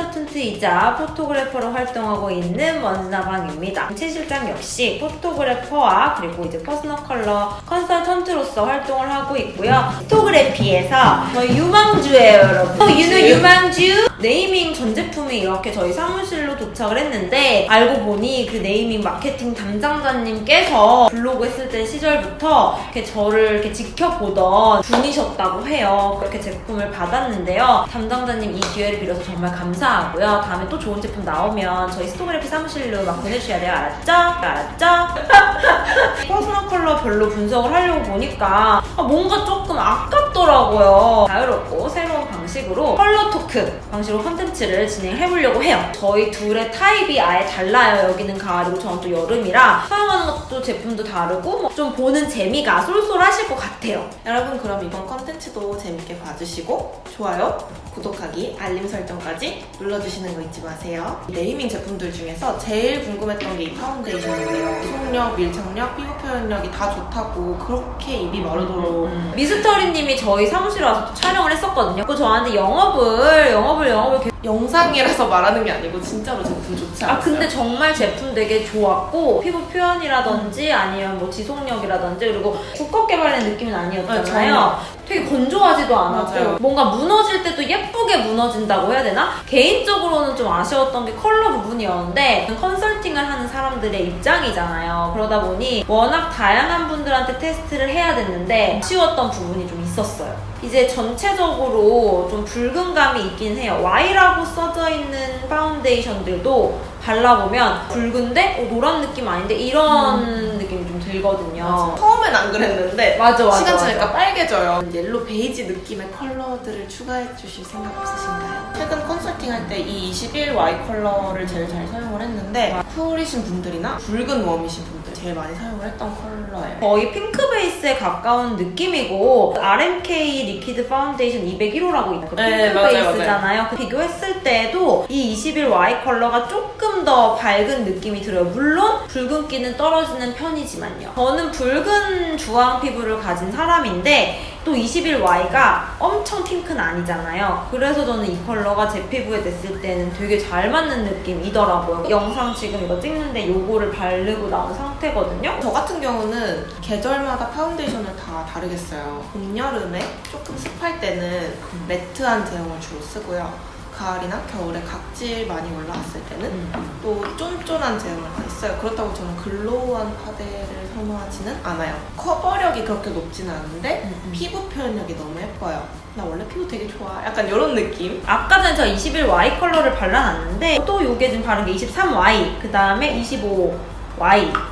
컨설턴트이자 포토그래퍼로 활동하고 있는 원나방입니다. 최 실장 역시 포토그래퍼와 그리고 이제 퍼스널 컬러 컨설턴트로서 활동을 하고 있고요. 포토그래피에서 저희 유망주예요, 여러분. 어, 유노 유망주 네이밍 전 제품이 이렇게 저희 사무실로 도착을 했는데 알고 보니 그 네이밍 마케팅 담당자님께서 블로그 했을 때 시절부터 이렇게 저를 이렇게 지켜보던 분이셨다고 해요. 그렇게 제품을 받았는데요. 담당자님 이 기회를 빌어서 정말 감사하고요. 다음에 또 좋은 제품 나오면 저희 스토그래피 사무실로 막 보내주셔야 돼요. 알았죠? 알았죠? 퍼스널 컬러 별로 분석을 하려고 보니까 아, 뭔가 조금 아깝더라고요. 자유롭고 새로운 방 식으로 컬러 토크 방식으로 컨텐츠를 진행해 보려고 해요. 저희 둘의 타입이 아예 달라요. 여기는 가을이고 저는 또 여름이라 사용하는 것도 제품도 다르고 뭐 좀 보는 재미가 쏠쏠하실 것 같아요. 여러분 그럼 이번 컨텐츠도 재밌게 봐주시고 좋아요, 구독하기, 알림 설정까지 눌러주시는 거 잊지 마세요. 이 네이밍 제품들 중에서 제일 궁금했던 게 이 파운데이션이에요. 속력, 밀착력, 피부 표현력이 다 좋다고 그렇게 입이 마르도록 음. 미스터리님이 저희 사무실에 와서 또 촬영을 했었거든요. 그 저한테 영업을 영업을 영업을 계속 영상이라서 말하는 게 아니고 진짜로 제품 좋지 않았어요? 아 근데 정말 제품 되게 좋았고 피부 표현이라든지 아니면 뭐 지속력이라든지 그리고 두껍 게 바르는 느낌은 아니었잖아요. 네, 전혀. 되게 건조하지도 않았고 맞아요. 뭔가 무너질 때도 예쁘게 무너진다고 해야 되나? 개인적으로는 좀 아쉬웠던 게 컬러 부분이었는데 컨설팅을 하는 사람들의 입장이잖아요. 그러다 보니 워낙 다양한 분들한테 테스트를 해야 됐는데 아쉬웠던 부분이 좀 있었어요. 이제 전체적으로 좀 붉은 감이 있긴 해요. Y라고 써져 있는 파운데이션들도 발라보면 붉은데 어, 노란 느낌 아닌데 이런 느낌이 좀 들거든요. 처음엔 안 그랬는데 맞아, 맞아, 시간 맞아. 지나니까 빨개져요. 옐로 베이지 느낌의 컬러들을 추가해 주실 생각 없으신가요? 최근 컨설팅 할 때 이 21Y 컬러를 제일 잘 사용을 했는데 쿨이신 분들이나 붉은 웜이신 분들 제일 많이 사용을 했던 컬러예요. 거의 핑크 베이스에 가까운 느낌이고 RMK 리퀴드 파운데이션 201호라고 있는 그 핑크 네, 맞아요, 베이스잖아요. 그 비교했을 때도 이 21Y 컬러가 조금 더 밝은 느낌이 들어요. 물론 붉은기는 떨어지는 편이지만요. 저는 붉은 주황 피부를 가진 사람인데 또 21Y가 엄청 핑크는 아니잖아요. 그래서 저는 이 컬러가 제 피부에 냈을 때는 되게 잘 맞는 느낌이더라고요. 영상 지금 이거 찍는데 요거를 바르고 나온 상태 거든요. 저 같은 경우는 계절마다 파운데이션을 다 다르게 써요. 봄, 여름에 조금 습할 때는 매트한 제형을 주로 쓰고요. 가을이나 겨울에 각질 많이 올라왔을 때는 음. 또 쫀쫀한 제형을 많이 써요. 그렇다고 저는 글로우한 파데를 선호하지는 않아요. 커버력이 그렇게 높지는 않은데 음, 음. 피부 표현력이 너무 예뻐요. 나 원래 피부 되게 좋아. 약간 이런 느낌. 아까 전에 저 21Y 컬러를 발라놨는데 또 요게 지금 바른 게 23Y 그 다음에 25Y를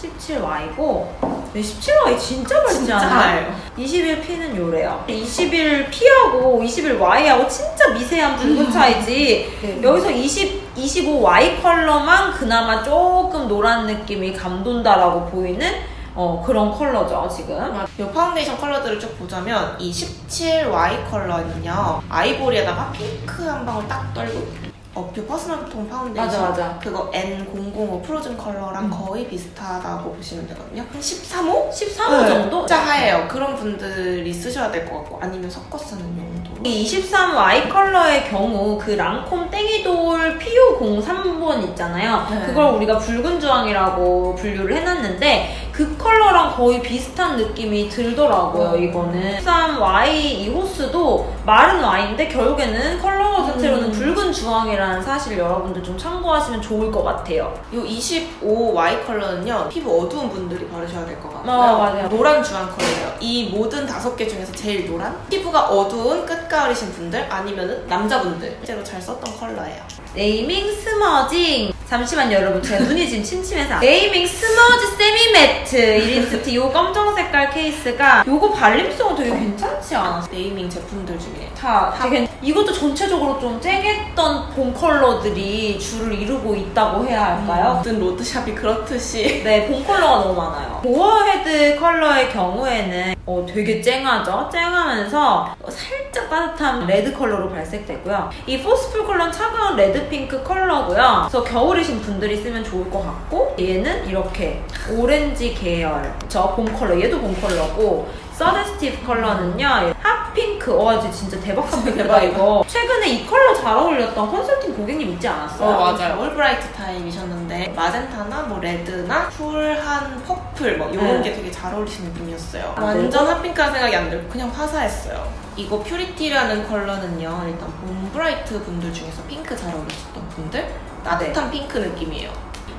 17Y고 17Y 진짜 밝지 진짜 않아요? 하얘요. 21P는 요래요 21P하고 21Y하고 진짜 미세한 붉은 차이지 네. 여기서 20, 25Y 컬러만 그나마 조금 노란 느낌이 감돈다라고 보이는 어, 그런 컬러죠 지금 이 파운데이션 컬러들을 쭉 보자면 이 17Y 컬러는요 아이보리에다가 핑크 한 방울 딱 떨고 어퓨 퍼스널 톤 파운데이션 맞아, 맞아. 그거 N005 프로즌 컬러랑 음. 거의 비슷하다고 보시면 되거든요 한 13호? 13호 정도? 진짜 하얘요 그런 분들이 쓰셔야 될 것 같고 아니면 섞어 쓰는 용도로 이 23Y 컬러의 경우 그 랑콤 땡이돌 PU03번 있잖아요. 네. 그걸 우리가 붉은 주황이라고 분류를 해놨는데 그 컬러랑 거의 비슷한 느낌이 들더라고요, 음. 이거는. 13Y 이 호스도 마른 Y인데 결국에는 컬러 자체로는 음. 붉은 주황이라는 사실 여러분들 좀 참고하시면 좋을 것 같아요. 이 25Y 컬러는요 피부 어두운 분들이 바르셔야 될 것 같고요 어, 맞아요. 노란 주황 컬러예요 이 모든 다섯 개 중에서 제일 노란 피부가 어두운 끝가을이신 분들 아니면은 남자분들 실제로 잘 썼던 컬러예요 네이밍 스머징 잠시만 여러분 제 눈이 지금 침침해서 네이밍 스머지 세미 매트 1인 스틱 요 검정 색깔 케이스가 요거 발림성 되게 괜찮지 않아? 네이밍 제품들 중에 다 되게 이것도 전체적으로 좀 쨍했던 봄 컬러들이 줄을 이루고 있다고 해야 할까요? 모든 로드샵이 그렇듯이 네, 봄 컬러가 너무 많아요. 보어헤드 컬러 의 경우에는 어, 되게 쨍하죠? 쨍하면서 살짝 따뜻한 레드 컬러로 발색되고요. 이 포스풀 컬러는 차가운 레드 핑크 컬러고요. 그래서 겨울이신 분들이 쓰면 좋을 것 같고 얘는 이렇게 오렌지 계열. 저 봄 컬러. 얘도 봄 컬러고 서데스티브 컬러는요 핫핑크 와 이제 진짜 대박 핫핑크다 대박이다. 이거 최근에 이 컬러 잘 어울렸던 컨설팅 고객님 있지 않았어요? 어 맞아요. 올브라이트 타입이셨는데 마젠타나 뭐 레드나 쿨한 퍼플 뭐 이런 네. 게 되게 잘 어울리시는 분이었어요. 아, 완전 핫핑크한 생각이 안 들고 그냥 화사했어요. 이거 퓨리티라는 컬러는요 일단 봄브라이트 분들 중에서 핑크 잘 어울리셨던 분들 따뜻한 핑크 느낌이에요.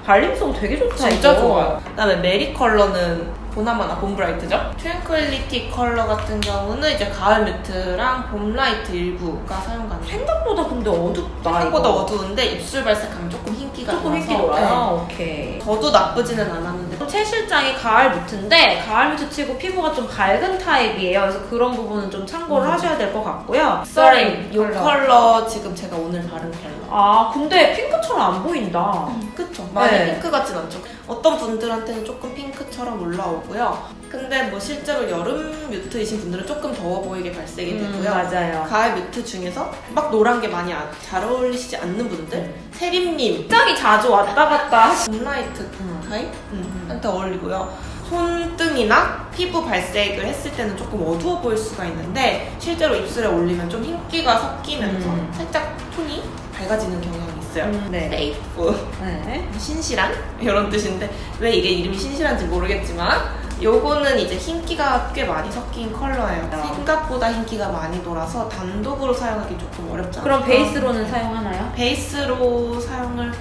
발림성 되게 좋다 진짜 이거. 좋아요. 그다음에 메리 컬러는 보나마나 봄브라이트죠. 트랭클리티 컬러 같은 경우는 이제 가을 뮤트랑 봄 라이트 일부가 사용 가능. 생각보다 근데 어둡다 생각보다 이거. 어두운데 입술 발색하면 조금 흰기가 조금 나서 흰기 돌아요? 네. 오케이 저도 나쁘지는 않았는데 최 실장이 가을 뮤트인데 가을 뮤트 치고 피부가 좀 밝은 타입이에요. 그래서 그런 부분은 좀 참고를 음. 하셔야 될 것 같고요. 썰임 이 컬러. 컬러 지금 제가 오늘 바른 컬러 아 근데 핑크처럼 안 보인다. 그쵸 많이 네. 핑크 같진 않죠 어떤 분들한테는 조금 핑크처럼 올라오고요 근데 뭐 실제로 여름 뮤트이신 분들은 조금 더워 보이게 발색이 음, 되고요 맞아요. 가을 뮤트 중에서 막 노란 게 많이 아- 잘 어울리시지 않는 분들 음. 세림님 굉장히 자주 왔다 갔다. 봄라이트 음. 타입? 음, 한테 어울리고요. 손등이나 피부 발색을 했을 때는 조금 어두워 보일 수가 있는데 실제로 입술에 올리면 좀 흰기가 섞이면서 음. 살짝 톤이 밝아지는 경향이 있어요. 음, 네. 세이프, 네. 신실한 이런 뜻인데 왜 이게 이름이 신실한지 모르겠지만 요거는 이제 흰기가 꽤 많이 섞인 컬러예요. 아. 생각보다 흰기가 많이 돌아서 단독으로 사용하기 조금 어렵잖아요. 그럼 베이스로는 사용하나요? 베이스로 사용을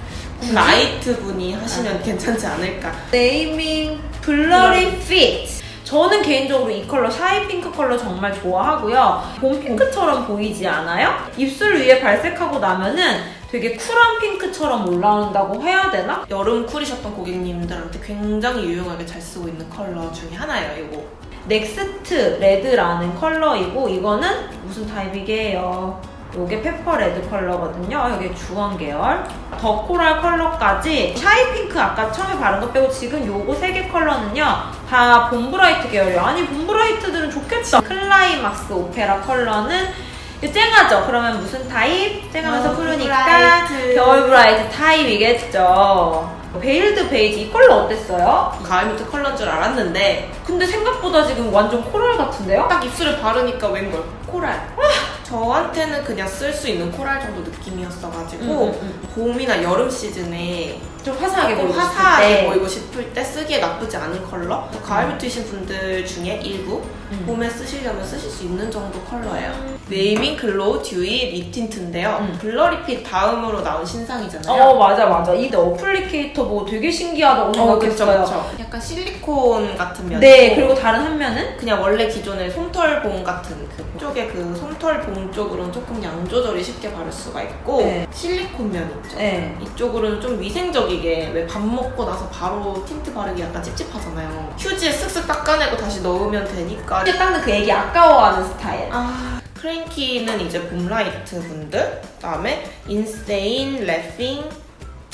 라이트 분이 하시면 괜찮지 않을까. 네이밍 블러리 핏. 저는 개인적으로 이 컬러 샤이 핑크 컬러 정말 좋아하고요. 봄 핑크처럼 보이지 않아요? 입술 위에 발색하고 나면은 되게 쿨한 핑크처럼 올라온다고 해야 되나? 여름 쿨이셨던 고객님들한테 굉장히 유용하게 잘 쓰고 있는 컬러 중에 하나예요, 이거. 넥스트 레드라는 컬러이고 이거는 무슨 타입이게요? 요게 페퍼 레드 컬러거든요. 여기 주황 계열. 더 코랄 컬러까지 샤이 핑크 아까 처음에 바른 거 빼고 지금 요거 세 개 컬러는요. 다 봄브라이트 계열이에요. 아니 봄브라이트들은 좋겠다. 클라이막스 오페라 컬러는 이거 쨍하죠? 그러면 무슨 타입? 쨍하면서 어, 푸르니까 브라이트. 겨울 브라이트 타입이겠죠. 베일드 베이지 이 컬러 어땠어요? 가을 뮤트 컬러인 줄 알았는데 근데 생각보다 지금 완전 코랄 같은데요? 딱 입술에 바르니까 웬걸 코랄. 저한테는 그냥 쓸 수 있는 코랄 정도 느낌이었어가지고 음, 음, 봄이나 여름 시즌에 좀 화사하게 조금 보이고 화사하게 싶을 때. 보이고 싶을 때 쓰기에 나쁘지 않은 컬러. 가을 뮤트이신 분들 중에 일부 음. 봄에 쓰시려면 쓰실 수 있는 정도 컬러예요. 네이밍 글로우 듀이 립 틴트인데요. 음. 블러리핏 다음으로 나온 신상이잖아요. 어 맞아 맞아 이 어플리케이터 뭐 되게 신기하다고 어, 그쵸, 생각했어요 그쵸. 약간 실리콘 같은 면. 네 그리고 다른 한 면은 그냥 원래 기존의 솜털봉 같은 그 쪽에 그 솜털봉 쪽으로는 조금 양 조절이 쉽게 바를 수가 있고 네. 실리콘 면 있죠. 네 이쪽으로는 좀 위생적 이게 왜 밥 먹고 나서 바로 틴트 바르기 약간 찝찝하잖아요. 휴지에 쓱쓱 닦아내고 다시 넣으면 되니까. 근데 닦는 그 얘기 아까워하는 스타일 아 크랭키는 이제 봄라이트 분들 그다음에 인스테인, 래핑,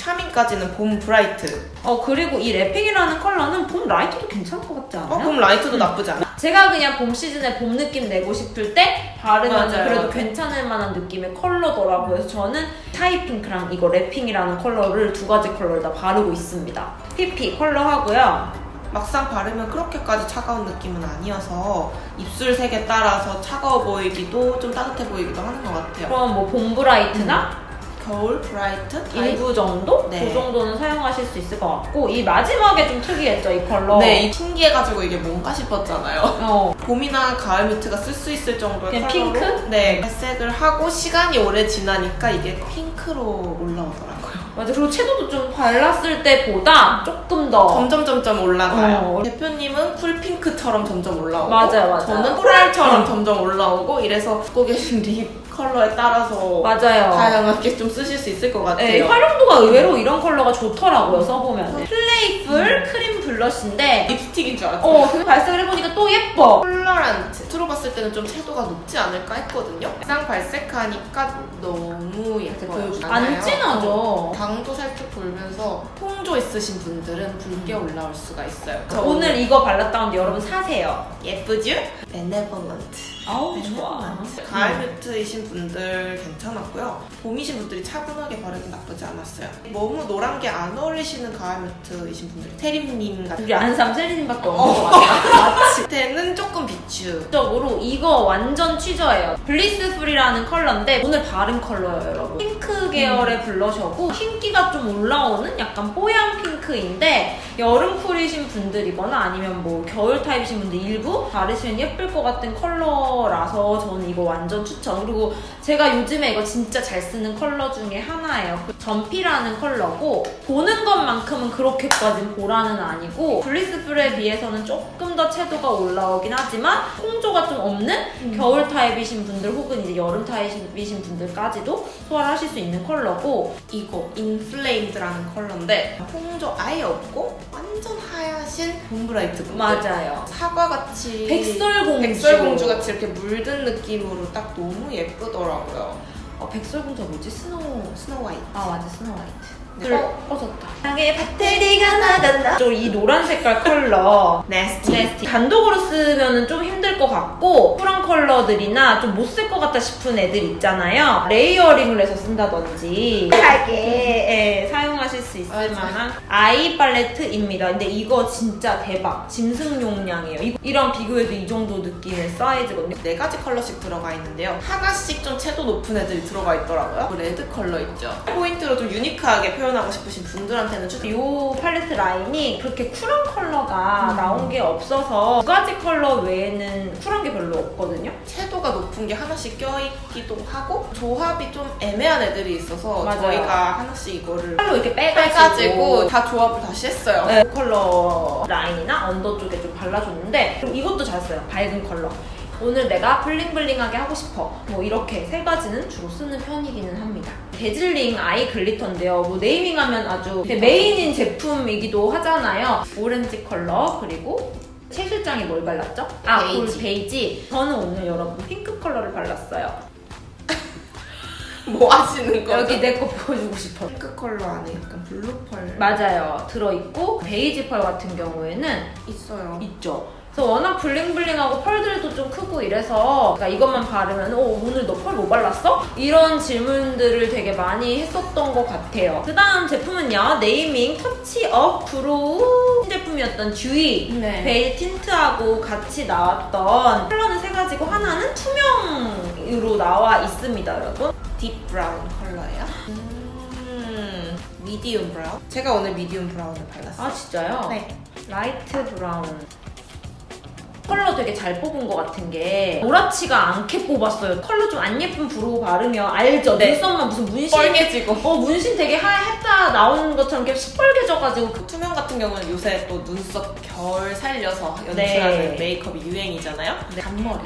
차밍까지는 봄 브라이트. 어 그리고 이 랩핑이라는 컬러는 봄 라이트도 괜찮을 것 같지 않아요? 어, 봄 라이트도 음. 나쁘지 않아. 제가 그냥 봄 시즌에 봄 느낌 내고 싶을 때 바르면 맞아요. 그래도 괜찮을 만한 느낌의 컬러더라고요. 그래서 저는 타이 핑크랑 이거 랩핑이라는 컬러를 두 가지 컬러를 다 바르고 있습니다. PP 컬러 하고요. 막상 바르면 그렇게까지 차가운 느낌은 아니어서 입술 색에 따라서 차가워 보이기도 좀 따뜻해 보이기도 하는 것 같아요. 그럼 뭐 봄 브라이트나 겨울 브라이트 타입? 일부 정도? 네. 그 정도는 사용하실 수 있을 것 같고 이 마지막에 좀 특이했죠 이 컬러 네, 이 신기해가지고 이게 뭔가 싶었잖아요. 어, 봄이나 가을 뮤트가 쓸 수 있을 정도의 그냥 컬러로 핑크? 네, 발색을 하고 시간이 오래 지나니까 이게 핑크로 올라오더라고요. 맞아 그리고 채도도 좀 발랐을 때보다 조금 더 점점 점점 올라가요. 어. 대표님은 쿨핑크처럼 점점 올라오고 맞아요, 맞아요. 저는 코랄처럼 음. 점점 올라오고 이래서 갖고 계신 립 컬러에 따라서 맞아요 다양하게 좀 쓰실 수 있을 것 같아요. 네, 활용도가 의외로 이런 컬러가 좋더라고요 써보면 플레이풀 크림 블러쉬인데 립스틱인 줄 알았어요. 어 그거 발색을 해보니까 또 예뻐 컬러란트 들어봤을 때는 좀 채도가 높지 않을까 했거든요. 막상 발색하니까 너무 예뻐요. 안 진하죠 당도 살짝 돌면서 홍조 있으신 분들은 붉게 올라올 수가 있어요. 저 오늘 이거 발랐다는데 여러분 사세요 예쁘죠? 베네볼런트. 아우 좋아. 가을 뮤트이신 분들 괜찮았고요. 봄이신 분들이 차분하게 바르기 나쁘지 않았어요. 너무 노란 게 안 어울리시는 가을 뮤트이신 분들, 세림님 같은 우리 아는 사람 세리님밖에 없는 것 같아요. 맞지? 때는 조금 비추. 적으로 이거 완전 취저예요. 블리스 프리라는 컬러인데 오늘 바른 컬러예요, 여러분. 핑크 계열의 블러셔고 흰기가 좀 올라오는 약간 뽀얀 핑크인데 여름 쿨이신 분들이거나 아니면 뭐 겨울 타입이신 분들 일부 바르시면 예쁠 것 같은 컬러라서 저는 이거 완전 추천. 그리고 제가 요즘에 이거 진짜 잘 쓰는 컬러 중에 하나예요. 그 전피라는 컬러고 보는 것만큼은 그렇게까진 보라는 아니고 블리스 프리에 비해서는 조금 더 채도가 올라오긴 하지만 홍조가 좀 없는 겨울 타입이신 분들 혹은 이제 여름 타입이신 분들까지도 소화를 하실 수 있는 컬러고 이거 인플레임드라는 컬러인데 홍조 아예 없고 완전 하얗신 봄브라이트. 맞아요. 사과같이 백설공주. 백설공주 같이 이렇게 물든 느낌으로 딱 너무 예쁘더라고요. 어, 백설공주 뭐지? 스노우. 스노우 화이트. 아 맞아 스노우 화이트. 네. 어, 꺼졌다. 향에 배터리가 나간다. 저 이 노란 색깔 컬러. 네스티. 네스티. 단독으로 쓰면은 좀 힘들 것 같고 쿨한 컬러들이나 좀 못 쓸 것 같다 싶은 애들 있잖아요. 레이어링을 해서 쓴다든지 하게 예, 사용하실 수 있을 맞아. 만한 아이 팔레트입니다. 근데 이거 진짜 대박. 짐승 용량이에요. 이- 이런 비교해도 이 정도 느낌의 사이즈거든요. 네 가지 컬러씩 들어가 있는데요. 하나씩 좀 채도 높은 애들이 들어가 있더라고요. 그 레드 컬러 있죠. 포인트로 좀 유니크하게 표현하고 싶으신 분들한테는 추천. 이 팔레트 라인이 그렇게 쿨한 컬러가 나온 게 없어서 두 가지 컬러 외에는 쿨한 게 별로 없거든요. 채도가 높은 게 하나씩 껴있기도 하고 조합이 좀 애매한 애들이 있어서 맞아요. 저희가 하나씩 이거를 칼로 이렇게 빼가지고, 빼가지고 다 조합을 다시 했어요. 네, 컬러 라인이나 언더 쪽에 좀 발라줬는데 그리고 이것도 잘 써요. 밝은 컬러. 오늘 내가 블링블링하게 하고 싶어. 뭐 이렇게 세 가지는 주로 쓰는 편이기는 합니다. 데즐링 아이 글리터인데요. 뭐 네이밍하면 아주 메인인 제품이기도 하잖아요. 오렌지 컬러 그리고 최 실장이 뭘 발랐죠? 아, 베이지. 골 베이지. 저는 오늘 여러분 핑크 컬러를 발랐어요. 뭐 하시는 거죠? 여기 내 거 보여주고 싶어. 핑크 컬러 안에 약간 블루 펄 맞아요. 들어있고 베이지 펄 같은 경우에는 있어요. 있죠. 그래서 워낙 블링블링하고 펄들도 좀 크고 이래서 그러니까 이것만 바르면 어 오늘 너 펄 뭐 발랐어? 이런 질문들을 되게 많이 했었던 것 같아요. 그 다음 제품은요. 네이밍 터치업 브로우 제품이었던 듀이 네. 베일 틴트하고 같이 나왔던 컬러는 세 가지고 하나는 투명으로 나와 있습니다, 여러분. 딥 브라운 컬러예요. 음, 미디움 브라운. 제가 오늘 미디움 브라운을 발랐어요. 아 진짜요? 네. 라이트 브라운 컬러 되게 잘 뽑은 것 같은 게 노랗지가 않게 뽑았어요 컬러 좀 안 예쁜 브로우 바르면 알죠? 네. 눈썹만 무슨 문신 뻘개지고. 어 문신 되게 하얗다 나오는 것처럼 이렇게 시뻘개져가지고 그- 투명 같은 경우는 요새 또 눈썹 결 살려서 연출하는 네. 메이크업이 유행이잖아요. 네. 잔머리.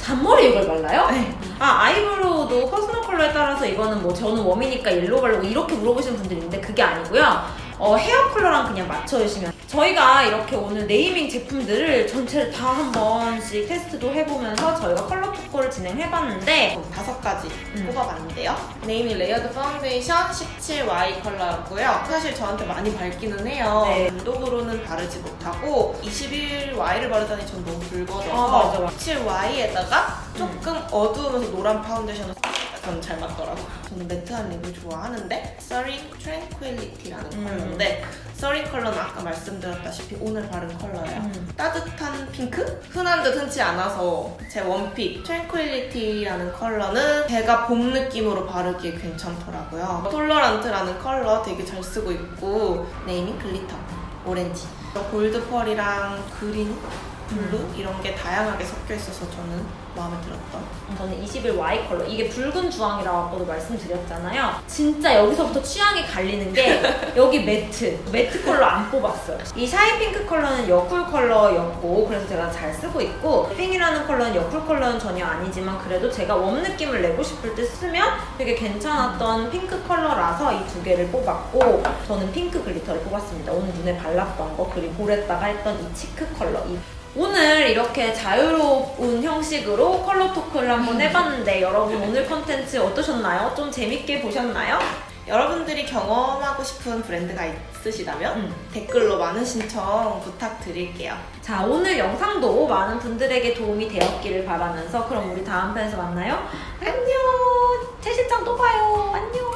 잔머리에 이걸 발라요? 네. 아 아이브로우도 퍼스널 컬러에 따라서 이거는 뭐 저는 웜이니까 옐로우 바르고 이렇게 물어보시는 분들이 있는데 그게 아니고요 어, 헤어 컬러랑 그냥 맞춰주시면 저희가 이렇게 오늘 네이밍 제품들을 전체를 다 한 번씩 테스트도 해보면서 저희가 컬러 토크를 진행해봤는데 다섯 가지 음. 뽑아봤는데요. 네이밍 레이어드 파운데이션 17Y 컬러였고요. 사실 저한테 많이 밝기는 해요. 네. 단독으로는 바르지 못하고 21Y를 바르다니 전 너무 붉어져서 아, 맞아, 맞아. 17Y에다가 조금 어두우면서 노란 파운데이션을 저는 잘 맞더라고요. 저는 매트한 립을 좋아하는데 Soaring Tranquility라는 음. 컬러인데 Soaring 컬러는 아까 말씀드렸다시피 오늘 바른 컬러예요. 음. 따뜻한 핑크? 흔한 듯 흔치 않아서 제 원픽 트랭퀄리티라는 컬러는 제가 봄 느낌으로 바르기에 괜찮더라고요. 톨러란트라는 컬러 되게 잘 쓰고 있고 네이밍 글리터 오렌지 골드 펄이랑 그린 블루 이런 게 다양하게 섞여 있어서 저는 마음에 들었던. 저는 21Y 컬러. 이게 붉은 주황이라고 아까도 말씀드렸잖아요. 진짜 여기서부터 취향이 갈리는 게 여기 매트 매트 컬러 안 뽑았어요. 이 샤이 핑크 컬러는 여쿨 컬러였고 그래서 제가 잘 쓰고 있고 핑이라는 컬러는 여쿨 컬러는 전혀 아니지만 그래도 제가 웜 느낌을 내고 싶을 때 쓰면 되게 괜찮았던 핑크 컬러라서 이 두 개를 뽑았고 저는 핑크 글리터를 뽑았습니다. 오늘 눈에 발랐던 거 그리고 볼에다가 했던 이 치크 컬러. 이 오늘 이렇게 자유로운 형식으로 컬러 토크를 한번 해봤는데 여러분 오늘 컨텐츠 어떠셨나요? 좀 재밌게 보셨나요? 여러분들이 경험하고 싶은 브랜드가 있으시다면 음. 댓글로 많은 신청 부탁드릴게요. 자, 오늘 영상도 많은 분들에게 도움이 되었기를 바라면서 그럼 우리 다음 편에서 만나요. 안녕! 채 실장 또 봐요. 안녕!